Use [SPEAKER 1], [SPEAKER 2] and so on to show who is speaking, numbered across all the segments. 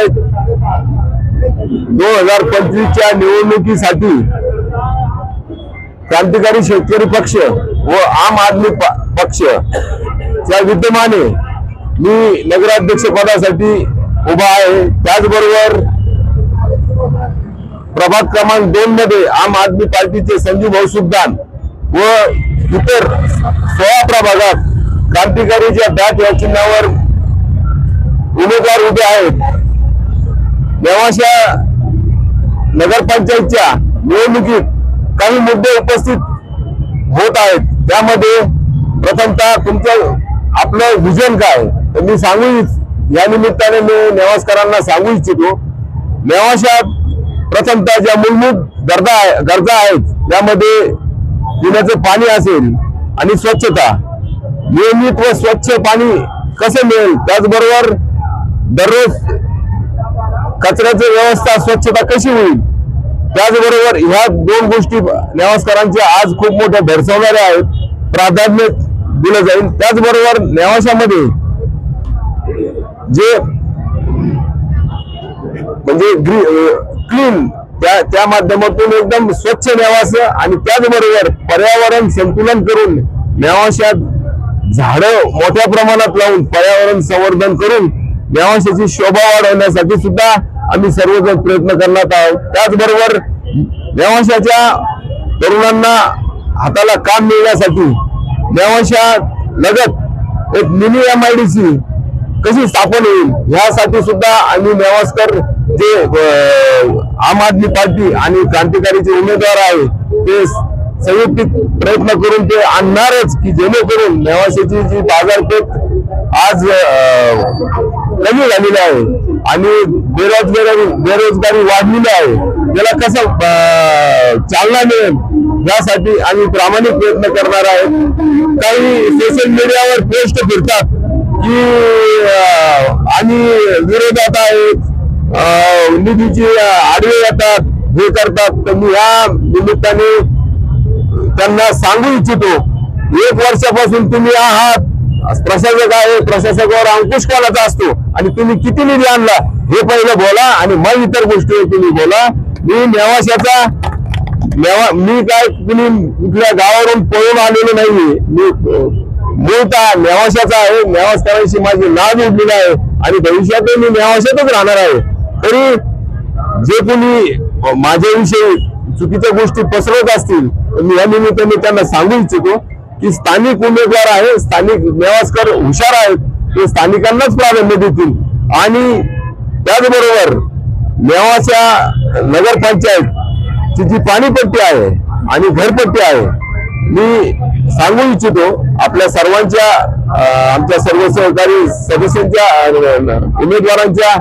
[SPEAKER 1] आहेत दोन हजार पंचवीसच्या निवडणुकीसाठी क्रांतिकारी शेतकरी पक्ष व आम आदमी पक्ष या विद्यमाने मी नगराध्यक्ष पदासाठी उभा आहे. त्याचबरोबर प्रभाग क्रमांक दोन मध्ये आम आदमी पार्टीचे संजीव भाऊ सुद्दान व इतर सोळा प्रभागात क्रांतिकारीच्या बॅट या चिन्हावर उमेदवार उभे आहेत. नेवाशा नगरपंचायतच्या निवडणुकीत काही मुद्दे उपस्थित होत आहेत. त्यामध्ये प्रथमतः तुमचं आपलं विजन काय तर मी सांगू या निमित्ताने मी नेवासकरांना सांगू इच्छितो नेवाशात प्रथमतः ज्या मूलभूत गरजा आहे- गरजा आहेत त्यामध्ये पिण्याचं पाणी असेल आणि स्वच्छता. नियमित व स्वच्छ पाणी कसे मिळेल? त्याचबरोबर दररोज कचऱ्याची व्यवस्था स्वच्छता कशी होईल? त्याचबरोबर ह्या दोन गोष्टी नेवासकरांच्या आज खूप मोठ्या दर्शवणाऱ्या आहेत. प्राधान्य दिलं जाईल. त्याचबरोबर नेवाशामध्ये जे म्हणजे क्लीन त्या त्या माध्यमातून एकदम स्वच्छ नेवास आणि त्याचबरोबर पर्यावरण संतुलन करून नेवाशात झाडं मोठ्या प्रमाणात लावून पर्यावरण संवर्धन करून देवांशाची शोभा वाढवण्यासाठी सुद्धा आम्ही सर्वजण प्रयत्न करणार आहोत. त्याचबरोबर देवांशाच्या तरुणांना हाताला काम मिळण्यासाठी देवांशा लगत एक mini M I D C कशी स्थापन होईल यासाठी सुद्धा आम्ही नेवासकर जे आम आदमी पार्टी आणि क्रांतिकारीचे उमेदवार आहे ते संयुक्त प्रयत्न करून ते आणणारच की जेणेकरून नेवाशाची जी बाजारपेठ आज कमी झालेलं आहे. आणि बेरोजगारी बेरोजगारी वाढलेली आहे. त्याला कसं चालना मिळेल यासाठी आम्ही प्रामाणिक प्रयत्न करणार आहोत काही सोशल मीडियावर पोस्ट फिरतात की आम्ही विरोधात आहेत. निधीची आडवे येतात हे करतात. तर मी या निमित्ताने त्यांना सांगू इच्छितो एक वर्षापासून तुम्ही आहात. प्रशासक आहे? प्रशासकावर अंकुश कोणाचा असतो? आणि तुम्ही किती निधी आणला? हे पहिलं बोला आणि मग इतर गोष्टी तुम्ही बोला. मी नेवाशाचा नेवा मी काय तुम्ही कुठल्या गावावरून पळून आलेलो नाही मी मूळता नेवाशाचा आहे. नेवासकरांशी माझी नाव जोडलेली आहे. आणि भविष्यातही मी नेवाशातच राहणार आहे. तरी जे कोणी माझ्याविषयी चुकीच्या गोष्टी पसरवत असतील तर मी या निमित्ताने त्यांना सांगू इच्छितो. की स्थानिक उमेदवार आहे स्थानिक नेवासकर हुशार आहेत ते स्थानिकांनाच प्राधान्य देतील. आणि त्याचबरोबर नेवाच्या नगरपंचायतची जी पाणीपट्टी आहे आणि घरपट्टी आहे मी सांगू इच्छितो आपल्या सर्वांच्या आमच्या सर्व सहकारी सदस्यांच्या उमेदवारांच्या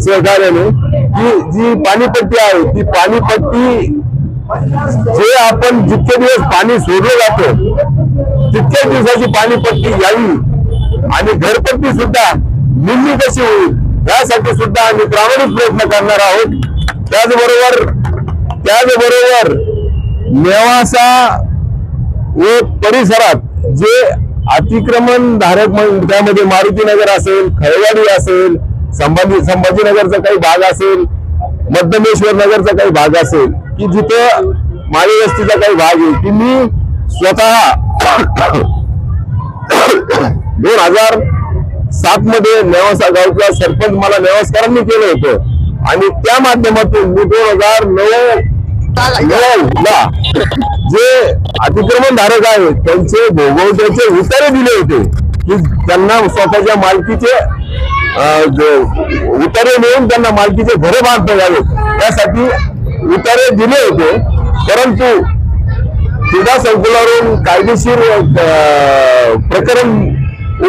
[SPEAKER 1] सहकार्याने की जी पाणीपट्टी आहे ती पाणीपट्टी जे आपण जितके दिवस पाणी सोडलं जातं तितक्याच दिवसाची पाणीपट्टी यावी आणि घरपट्टी सुद्धा निम्मी कशी होईल यासाठी सुद्धा आम्ही प्रामाणिक प्रयत्न करणार आहोत. त्याचबरोबर त्याचबरोबर नेवासा व परिसरात जे अतिक्रमण धारक म्हणून त्यामध्ये मारुतीनगर असेल खळवाडी असेल संभाजी संभाजीनगरचा काही भाग असेल मध्यमेश्वर नगरचा काही भाग असेल की जिथं माळी वस्तीचा काही भाग आहे की मी स्वतः दोन हजार सात मध्ये नेवासा गावचा सरपंच मला नेवासकरांनी केलं होतं. आणि त्या माध्यमातून मी दोन हजार नऊ ला जे अतिक्रमण धारक आहेत त्यांचे भोगवट्याचे उतारे दिले होते. की त्यांना स्वतःच्या मालकीचे उतारे मिळून त्यांना मालकीचे घरे बांधता यावेत. त्यासाठी उतारे दिले होते. परंतु क्रीडा संकुलावरून कायदेशीर प्रकरण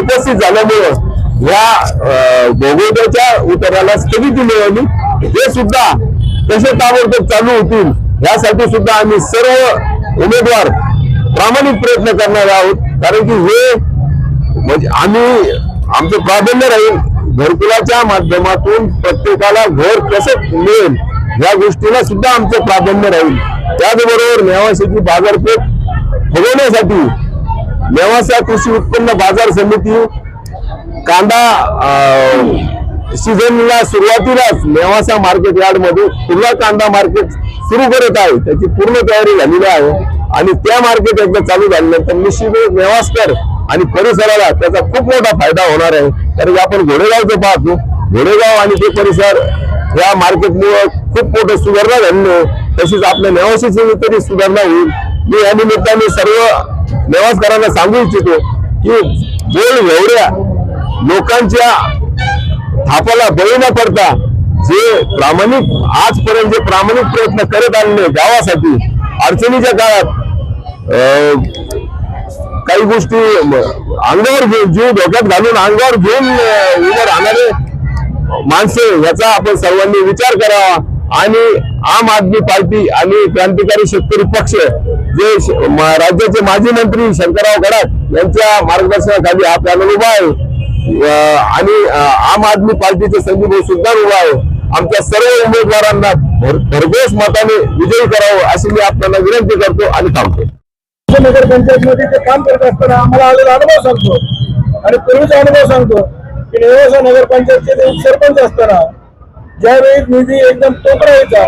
[SPEAKER 1] उपस्थित झाल्यामुळं या अं, उतराला उताराला स्थगिती मिळवली हे सुद्धा कसे ताबडतोब चालू होतील यासाठी सुद्धा आम्ही सर्व उमेदवार प्रामाणिक प्रयत्न करणार आहोत. कारण की हे म्हणजे आम्ही आमचं प्राधान्य राहील घरकुलाच्या माध्यमातून प्रत्येकाला घर कसं मिळेल या गोष्टीला सुद्धा आमचं प्राधान्य राहील. त्याचबरोबर नेवाशाची बाजारपेठ फुगवण्यासाठी नेवासा कृषी उत्पन्न बाजार समिती कांदा सीझनला सुरुवातीलाच नेवासा मार्केट यार्डमध्ये खुला कांदा मार्केट सुरू करत आहे. त्याची पूर्ण तयारी झालेली आहे. आणि त्या मार्केट एकदा चालू झाल्यानंतर निश्चितच नेवासकर आणि परिसराला त्याचा खूप मोठा फायदा होणार आहे. कारण की आपण घोडेगावचं पाहतो. घोडेगाव आणि ते परिसर या मार्केटमुळे खूप मोठं सुधारणा झालेली तशीच आपल्या नेवासीची तरी सुधारणा होईल. मी या निमित्ताने सर्व नेवासकरांना सांगू इच्छितो की बोल एवढ्या लोकांच्या थापाला बळी न पडता जे प्रामाणिक आजपर्यंत जे प्रामाणिक प्रयत्न करत आलेले गावासाठी अडचणीच्या काळात काही गोष्टी अंगावर घेऊन जीव धोक्यात घालून अंगावर घेऊन उभं राहणारे माणसे याचा आपण सर्वांनी विचार करावा आणि आम आदमी पार्टी आणि क्रांतिकारी शेतकरी पक्ष जे राज्याचे माजी मंत्री शंकरराव गडाख यांच्या मार्गदर्शनाखाली हा पॅनल उभा आहे. आणि आम आदमी पार्टीचे संजय भाऊ सुद्धा उभा आहे. आमच्या सर्व उमेदवारांना भर- भरघोस मताने विजयी करावं अशी मी आपल्याला विनंती करतो आणि थांबतो.
[SPEAKER 2] नगरपंचायत मध्ये ते काम करत असताना आम्हाला आलेला अनुभव सांगतो. आणि पूर्वीचा अनुभव सांगतो. की नेवासा नगर सरपंच असताना ज्यावेळी निधी एकदम तोकडा यायचा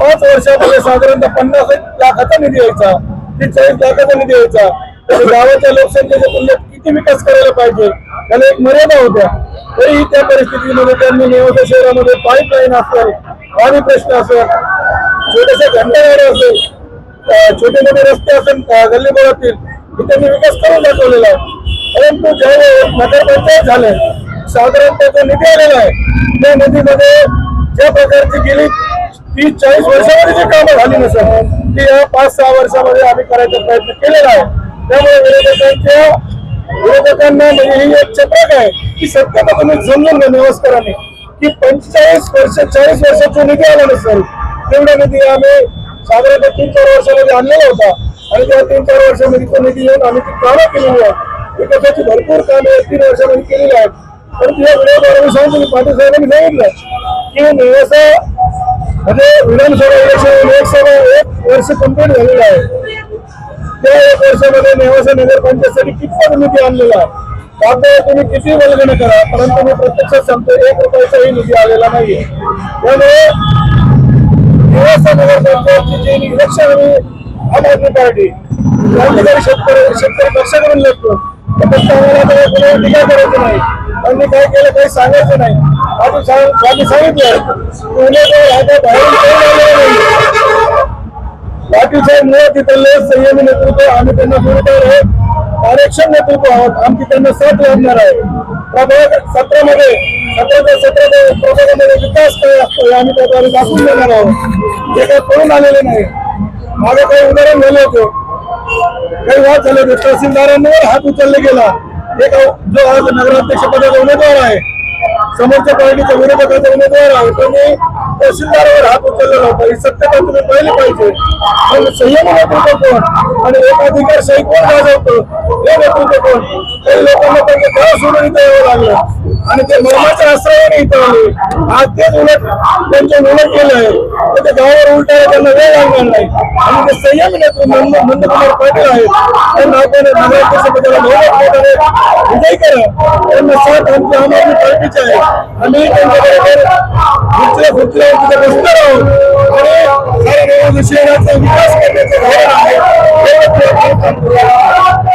[SPEAKER 2] पाच वर्षामध्ये साधारणतः पन्नास एक लाखाचा निधी यायचा ते चाळीस लाखाचा निधी यायचा. गावाच्या लोकसंख्येच्या तुलनेत किती विकास करायला पाहिजे त्याला एक मर्यादा होत्या. तरीही त्या परिस्थितीमध्ये त्यांनी नेवासा शहरामध्ये पाईपलाईन असेल पाणी प्रश्न असेल छोट्याशा घंटागाड्या असेल छोटे मोठे रस्ते असेल गल्ली गल्लीबोळातील त्यांनी विकास करून दाखवलेला आहे. परंतु ज्यावेळेस नगरपंचायत झाले साधारणतः जो निधी आलेला आहे त्या निधीमध्ये ज्या प्रकारची गेली तीस चाळीस वर्षामध्ये जी कामं झाली नसेल ती या पाच सहा वर्षामध्ये आम्ही करायचा प्रयत्न केलेला आहे. त्यामुळे विरोधकांच्या विरोधकांना म्हणजे ही एक चक्रक आहे की सत्याचा तुम्ही समजून घ्या निवासकरांनी की पंचेचाळीस वर्ष चाळीस वर्षाचा निधी आला नसेल तेवढा निधी आम्ही साधारणतः तीन चार वर्षामध्ये आणलेला होता. आणि त्या तीन चार वर्षामध्ये तो निधी येऊन आम्ही ती कामं केलेली आहेत. विकासाची भरपूर कामे तीन वर्षामध्ये केलेली आहेत. परंतु या व्हिडिओद्वारे मी की पाटील साहेबांनी सांगितलं की निवासा म्हणजे विधानसभा इलेक्शन लोकसभा एक वर्ष कंप्लीट झालेलं आहे. त्या एक वर्षामध्ये नेवासा नगरपंचायतसाठी निधी आणलेला आहे तुम्ही किती वल्गना करा? परंतु मी प्रत्यक्षात सांगतो एक रुपयाचाही निधी आलेला नाहीये त्यामुळे नेवासा नगरपंचायतची जी इलेक्शन आम्ही आम आदमी पार्टी क्रांतिकारी शेतकरी शेतकरी पक्षाकडून लढतो. तर फक्त आम्हाला टीका करायची नाही. त्यांनी काय केलं काही सांगायचं नाही. आधी आम्ही सांगितलं की उमेदवार हा काय बाहेरून पाटील साहेब मुळे तिथले संयमी नेतृत्व आम्ही त्यांना बरोबर आहे कार्यक्षम नेतृत्व आहोत. आमची त्यांना साथ लाभणार आहे. प्रभाग सत्रामध्ये सत्राच्या सत्राच्या प्रभागामध्ये विकास काय असतो आम्ही त्याद्वारे दाखवून देणार आहोत. जे काही करून आलेले नाही. मागे काही उदाहरण झालं होतं. काही वाद झाले होते. तहसीलदारांवर हात उचलले गेला. एक जो आज नगराध्यक्षपदाचा उमेदवार आहे समोरच्या पार्टीचा विरोधकाचा उमेदवार आहे त्यांनी तहसीलदारावर हात उचललेला होता. ही सत्यता तुम्ही पाहिली पाहिजे. पण संयम नेतृत्व कोण आणि एक अधिकारशाही कोण गाजवतो. हे नेतृत्व कोण काही लोकांना त्यांचं गाव सोडून इथं यावं लागलं. आणि ते मर्माच्या आश्रयाने इथं आले. आज तेच उलट त्यांच्या उलट केलं आहे. तर ते गावावर उलटायला त्यांना वेळ लागणार नाही. आणि ते संयम नेतृत्व नंद नंदकुमार पाटील आहेत. त्यांना आपण नगराध्यक्ष पदाला बहुमत मताने विजयी करा. त्यांना साथ आमची आम आदमी पार्टीचे आहे आम्ही त्यांच्याबरोबर खुर्चीला खुर्चीला त्यांचं बसतो आणि शहराचा विकास करण्याचं धोरण आहे